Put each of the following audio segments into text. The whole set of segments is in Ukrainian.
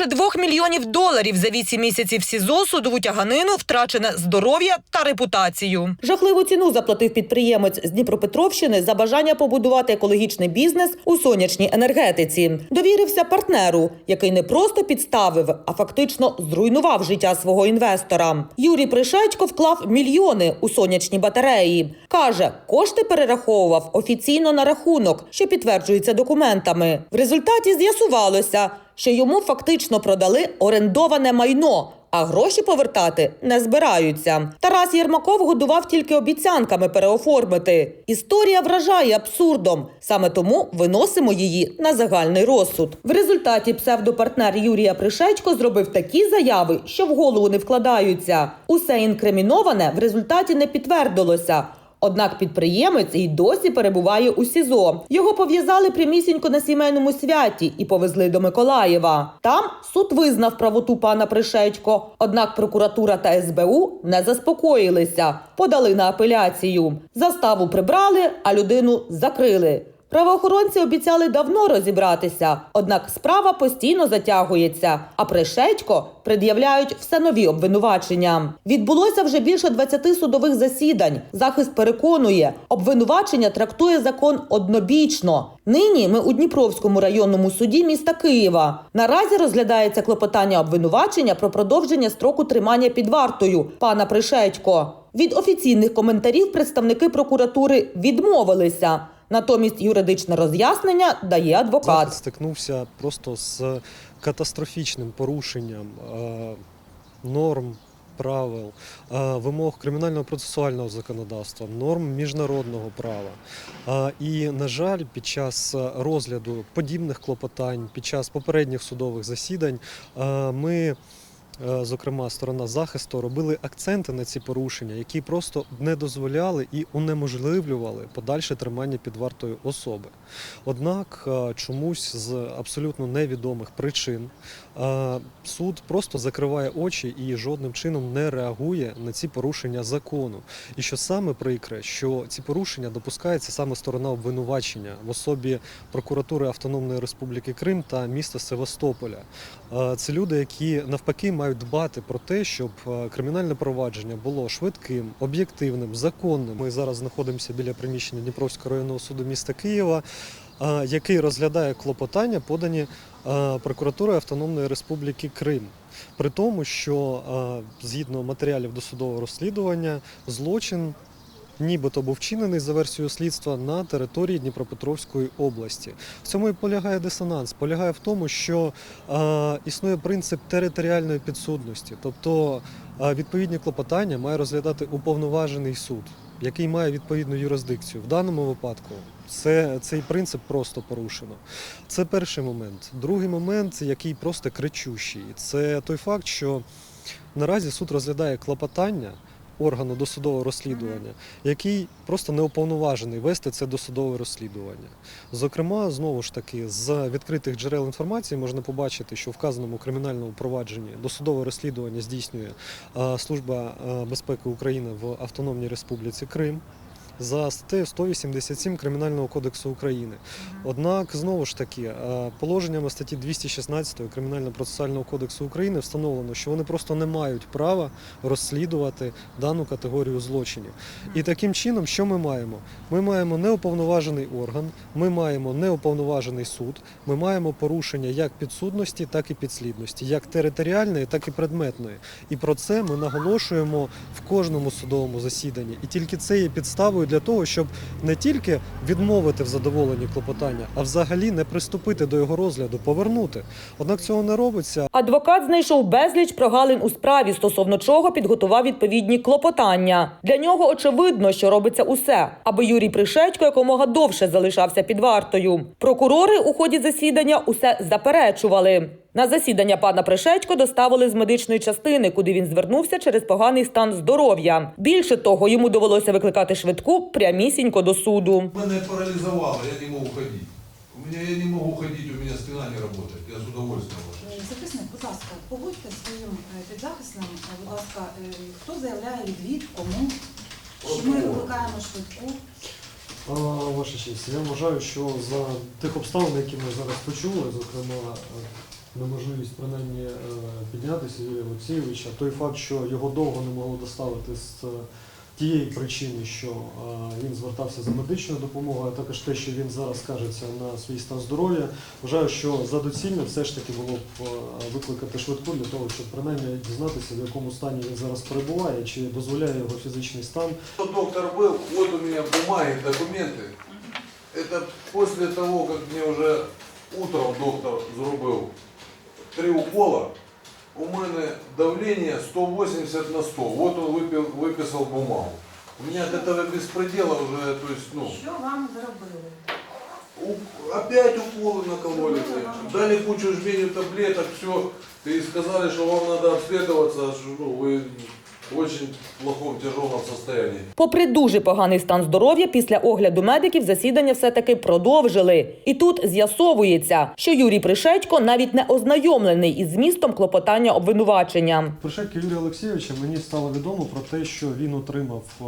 Більше двох мільйонів доларів за вісім місяців СІЗО судову тяганину втрачене здоров'я та репутацію. Жахливу ціну заплатив підприємець з Дніпропетровщини за бажання побудувати екологічний бізнес у сонячній енергетиці. Довірився партнеру, який не просто підставив, а фактично зруйнував життя свого інвестора. Юрій Пришечко вклав мільйони у сонячні батареї. каже, кошти перераховував офіційно на рахунок, що підтверджується документами. В результаті з'ясувалося, що йому фактично продали орендоване майно. А гроші повертати не збираються. Тарас Єрмаков годував тільки обіцянками переоформити. Історія вражає абсурдом. Саме тому виносимо її на загальний розсуд. В результаті псевдопартнер Юрія Пришечко зробив такі заяви, що в голову не вкладаються. Усе інкриміноване в результаті не підтвердилося. Однак підприємець і досі перебуває у СІЗО. Його пов'язали прямісінько на сімейному святі і повезли до Миколаєва. Там суд визнав правоту пана Пришечко. Однак прокуратура та СБУ не заспокоїлися, подали на апеляцію. Заставу прибрали, а людину закрили. Правоохоронці обіцяли давно розібратися, однак справа постійно затягується. А Пришечко пред'являють все нові обвинувачення. Відбулося вже більше 20 судових засідань. Захист переконує, обвинувачення трактує закон однобічно. Нині ми у Дніпровському районному суді міста Києва. Наразі розглядається клопотання обвинувачення про продовження строку тримання під вартою пана Пришечко. Від офіційних коментарів представники прокуратури відмовилися. Натомість юридичне роз'яснення дає адвокат. Захід стикнувся просто з катастрофічним порушенням е, норм. Правил, е, вимог кримінального процесуального законодавства, норм міжнародного права. Е, І, на жаль, під час розгляду подібних клопотань, під час попередніх судових засідань, е, ми, зокрема, сторона захисту, робили акценти на ці порушення, які просто не дозволяли і унеможливлювали подальше тримання під вартою особи. Однак е, чомусь з абсолютно невідомих причин е, суд просто закриває очі і жодним чином не реагує на ці порушення закону. І що саме прикре, що ці порушення допускається саме сторона обвинувачення в особі прокуратури Автономної Республіки Крим та міста Севастополя. Це люди, які навпаки мають дбати про те, щоб кримінальне провадження було швидким, об'єктивним, законним. Ми зараз знаходимося біля приміщення Дніпровського районного суду міста Києва, який розглядає клопотання, подані прокуратурою Автономної Республіки Крим. При тому, що згідно матеріалів досудового розслідування, злочин нібито був вчинений за версією слідства на території Дніпропетровської області. В цьому і полягає дисонанс. Полягає в тому, що існує принцип територіальної підсудності, тобто відповідні клопотання має розглядати уповноважений суд, який має відповідну юрисдикцію. В даному випадку це, цей принцип просто порушено. Це перший момент. Другий момент, який просто кричущий, це той факт, що наразі суд розглядає клопотання органу досудового розслідування, який просто не уповноважений вести це досудове розслідування. Зокрема, знову ж таки, з відкритих джерел інформації можна побачити, що в вказаному кримінальному провадженні досудове розслідування здійснює е, Служба е, безпеки України в Автономній Республіці Крим. За статтею 187 Кримінального кодексу України. Однак, знову ж таки, е, положеннями статті 216 Кримінально-процесуального кодексу України встановлено, що вони просто не мають права розслідувати дану категорію злочинів. І таким чином, що ми маємо? Ми маємо неуповноважений орган, ми маємо неуповноважений суд, ми маємо порушення як підсудності, так і підслідності, як територіальної, так і предметної. І про це ми наголошуємо в кожному судовому засіданні. І тільки це є підставою для того, щоб не тільки відмовити в задоволенні клопотання, а взагалі не приступити до його розгляду, повернути. Однак цього не робиться. Адвокат знайшов безліч прогалин у справі, стосовно чого підготував відповідні клопотання. Для нього очевидно, що робиться усе, аби Юрій Пришечко якомога довше залишався під вартою. Прокурори у ході засідання усе заперечували. На засідання пана Пришечко доставили з медичної частини, куди він звернувся через поганий стан здоров'я. Більше того, йому довелося викликати швидку прямісінько до суду. Мене паралізувало, я не можу ходити. У мене я не можу ходити, у мене спина не працює. Я з удовольствием ваше. Записник, будь ласка, погодьте своїм е, підзахисним, е, будь ласка, е, хто заявляє відвід, кому, чи ми викликаємо швидку. А, Ваша честь, я вважаю, що за тих обставин, які ми зараз почули, зокрема е, неможливість принаймні е, піднятися Юрія Олексійовича. Той факт, що його довго не могло доставити з е, тієї причини, що е, він звертався за медичною допомогою, а також те, що він зараз скажеться на свій стан здоров'я, вважаю, що за доцільне все ж таки було б е, викликати швидку для того, щоб принаймні дізнатися, в якому стані він зараз перебуває, чи дозволяє його фізичний стан Вот доктор был, вот у меня бумаги, документы. Это после того, как мне уже утром доктор зробив Три укола, у мене давление 180 на 100. Вот он выпил, выписал бумагу. У меня от этого беспредела уже, то есть, ну, Що вам зробили? у- опять уколы накололи. Дали кучу жменю таблеток, все. И сказали, что вам надо обследоваться, что ну, вы очень плохом, тяжелом состоянии. Попри дуже поганий стан здоров'я, після огляду медиків засідання все-таки продовжили. І тут з'ясовується, що Юрій Пришечко навіть не ознайомлений із змістом клопотання обвинувачення. Пришедки Юрія Олексійовича мені стало відомо про те, що він отримав е,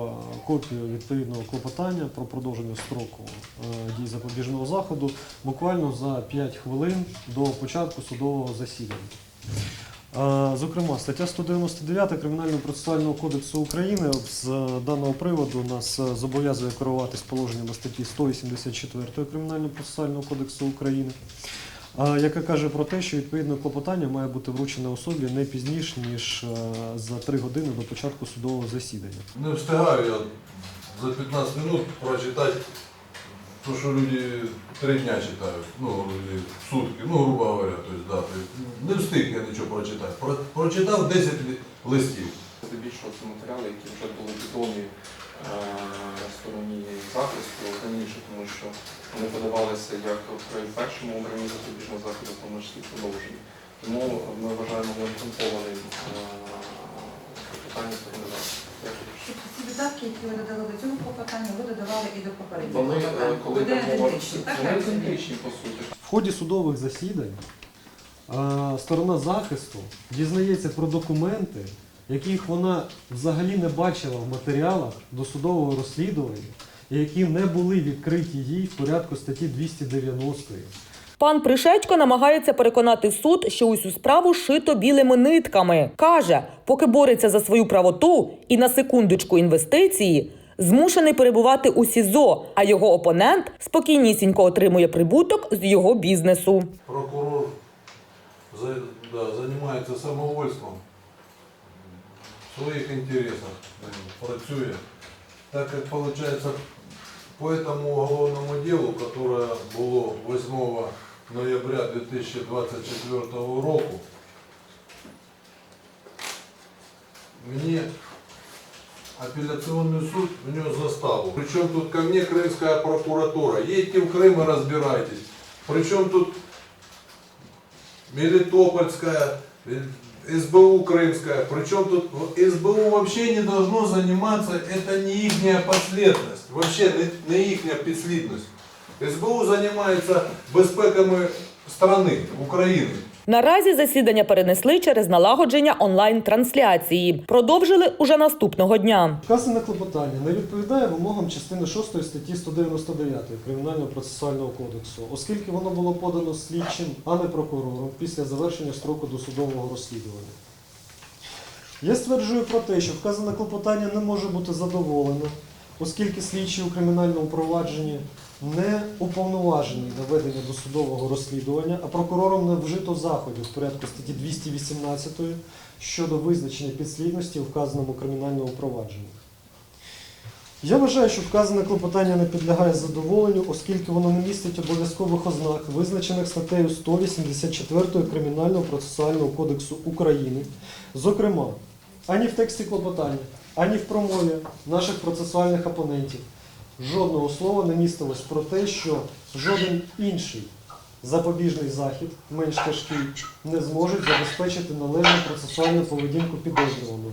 копію відповідного клопотання про продовження строку е, дій запобіжного заходу буквально за 5 хвилин до початку судового засідання. Е, Зокрема, стаття 199 Кримінального процесуального кодексу України з даного приводу нас е, зобов'язує керуватись положеннями статті 184 Кримінального процесуального кодексу України яка каже про те, що відповідне клопотання має бути вручене особі не пізніше, ніж е, за три години до початку судового засідання. Не встигаю я за 15 минут прочитать то, что люди три дня читают, ну, в сутки, ну, грубо говоря, то есть, да, то есть, не встиг я нічого прочитати. Про, прочитав 10 ли- листів. Здебільшого це матеріали, які вже були відомі е, стороні захисту раніше, тому що вони подавалися як при першому обранні запобіжного заходу, в тому числі продовжені. Тому ми вважаємо необґрунтованим е, питання сторони захисту. Тобто ці видатки, які ви додали до цього клопотання, ви додавали і до попереднього Вони, е, клопотання. коли Вони йде мова, ідентичні, так? вони розумію? ідентичні по суті. В ході судових засідань е, сторона захисту дізнається про документи, яких вона взагалі не бачила в матеріалах досудового розслідування, і які не були відкриті їй в порядку статті 290. Пан Пришечко намагається переконати суд, що усю справу шито білими нитками. Каже, поки бореться за свою правоту і на секундочку інвестиції, змушений перебувати у СІЗО, а його опонент спокійнісінько отримує прибуток з його бізнесу. Прокурор за, да, занимается самовольством в своих интересах, э, працює. Так как получается по этому уголовному делу, которое было 8 ноября 2024 року, мне апелляционный суд внес заставу. Причем тут ко мне крымская прокуратура. Едьте в Крым и разбирайтесь. Причем тут Мелитопольская, э, СБУ Крымская. Причем тут в- СБУ вообще не должно заниматься, это не их последность, вообще не, не их підслідність. СБУ занимается безпеками страны, України. Наразі засідання перенесли через налагодження онлайн-трансляції. Продовжили уже наступного дня. Вказане клопотання не відповідає вимогам частини 6 статті 199 Кримінального процесуального кодексу, оскільки воно було подано слідчим, а не прокурором після завершення строку досудового розслідування. Я стверджую про те, що вказане клопотання не може бути задоволене, оскільки слідчий у кримінальному провадженні не уповноважений на ведення досудового розслідування, а прокурором не вжито заходів в порядку статті 218 щодо визначення підслідності у вказаному кримінальному провадженні. Я вважаю, що вказане клопотання не підлягає задоволенню, оскільки воно не містить обов'язкових ознак, визначених статтею 184 Кримінального процесуального кодексу України. Зокрема, ані в тексті клопотання, ані в промові наших процесуальних опонентів жодного слова не містилось про те, що жоден інший запобіжний захід, менш тяжкий, не зможуть забезпечити належну процесуальну поведінку підозрюваного.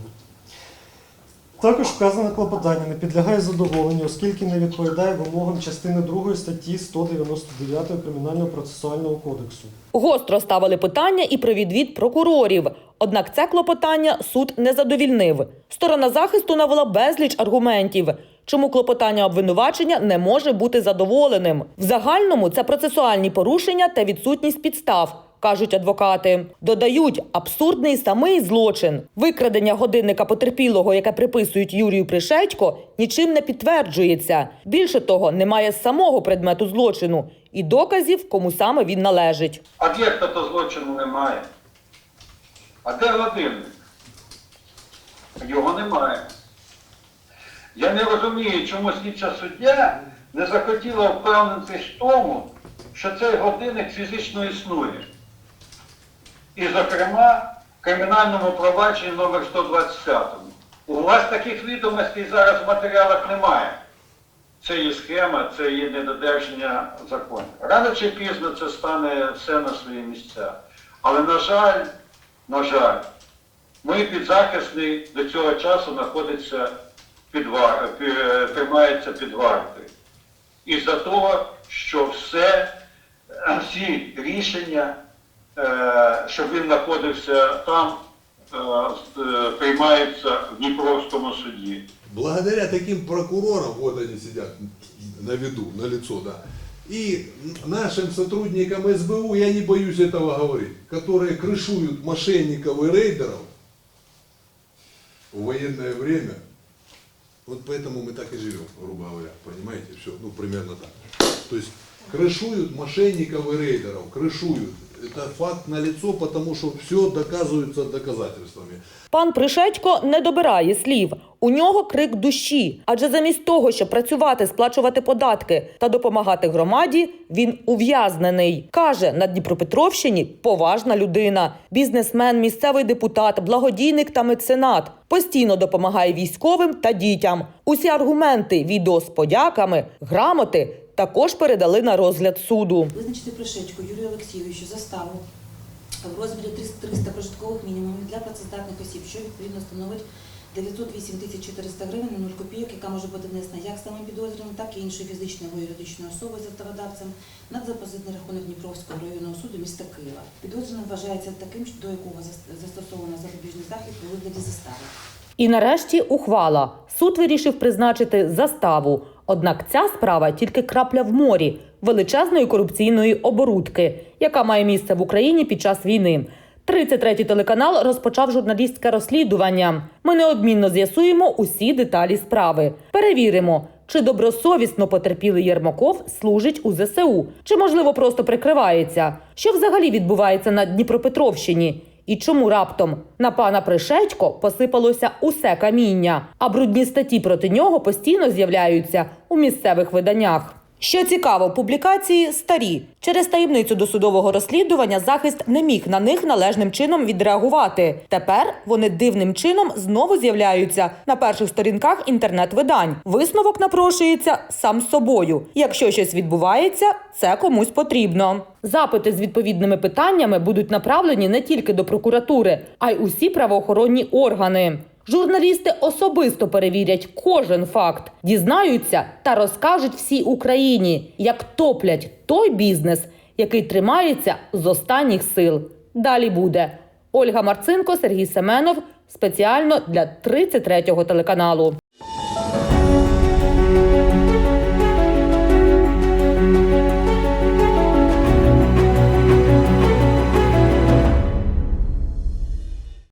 Також вказане клопотання не підлягає задоволенню, оскільки не відповідає вимогам частини 2 статті 199 Кримінального процесуального кодексу. Гостро ставили питання і про відвід прокурорів. Однак це клопотання суд не задовільнив. Сторона захисту навела безліч аргументів, чому клопотання обвинувачення не може бути задоволеним. В загальному це процесуальні порушення та відсутність підстав. кажуть адвокати. Додають абсурдний самий злочин. Викрадення годинника потерпілого, яке приписують Юрію Пришедько, нічим не підтверджується. Більше того, немає самого предмету злочину і доказів, кому саме він належить. Об'єкта то злочину немає. А де годинник? Його немає. Я не розумію, чому слідча суддя не захотіла впевнитись в тому, що цей годинник фізично існує. І, зокрема, в кримінальному провадженні номер 125. У вас таких відомостей зараз в матеріалах немає. Це є схема, це є недодержання закону. Рано чи пізно це стане все на свої місця. Але, на жаль, на жаль, мій підзахисний до цього часу знаходиться під вар... пі- тримається під вартою. Із-за того, що все, е, всі рішення, е, щоб він знаходився там, е, е, приймаються в Дніпровському суді. Благодаря таким прокурорам, вот они сидят на виду, на лицо, да, и нашим сотрудникам СБУ, я не боюсь этого говорить, которые крышуют мошенников и рейдеров в военное время, вот поэтому мы так и живем, грубо говоря, понимаете, все, ну примерно так. То есть крышуют мошенников и рейдеров, крышуют. Это факт на лицо, потому что все доказывается доказательствами. Пан Пришедько не добирає слів. У нього крик душі. Адже замість того, щоб працювати, сплачувати податки та допомагати громаді, він ув'язнений. Каже, на Дніпропетровщині поважна людина, бізнесмен, місцевий депутат, благодійник та меценат. Постійно допомагає військовим та дітям. Усі аргументи, відео з подяками, грамоти також передали на розгляд суду. Визначити Пришечку Юрію Олексійовичу заставу в розмірі 300 300 прожиткових мінімумів для працездатних осіб, що відповідно становить 908 тисяч 400 гривень на 0 копійок, яка може бути внесена як самим підозрюваним, так і іншою фізичною або юридичною особою законодавцем на депозитний рахунок Дніпровського районного суду міста Києва. Підозрюваним вважається таким, до якого застосовано запобіжний захід у вигляді застави. І нарешті ухвала. Суд вирішив призначити заставу. Однак ця справа тільки крапля в морі величезної корупційної оборудки, яка має місце в Україні під час війни. 33-й телеканал розпочав журналістське розслідування. Ми неодмінно з'ясуємо усі деталі справи. Перевіримо, чи добросовісно потерпілий Єрмаков служить у ЗСУ, чи можливо просто прикривається. Що взагалі відбувається на Дніпропетровщині? І чому раптом на пана Пришечко посипалося усе каміння, а брудні статті проти нього постійно з'являються у місцевих виданнях. Що цікаво, публікації старі. Через таємницю досудового розслідування захист не міг на них належним чином відреагувати. Тепер вони дивним чином знову з'являються на перших сторінках інтернет-видань. Висновок напрошується сам собою. Якщо щось відбувається, це комусь потрібно. Запити з відповідними питаннями будуть направлені не тільки до прокуратури, а й усі правоохоронні органи. Журналісти особисто перевірять кожен факт, дізнаються та розкажуть всій Україні, як топлять той бізнес, який тримається з останніх сил. Далі буде Ольга Марцинко, Сергій Семенов спеціально для 33-го телеканалу.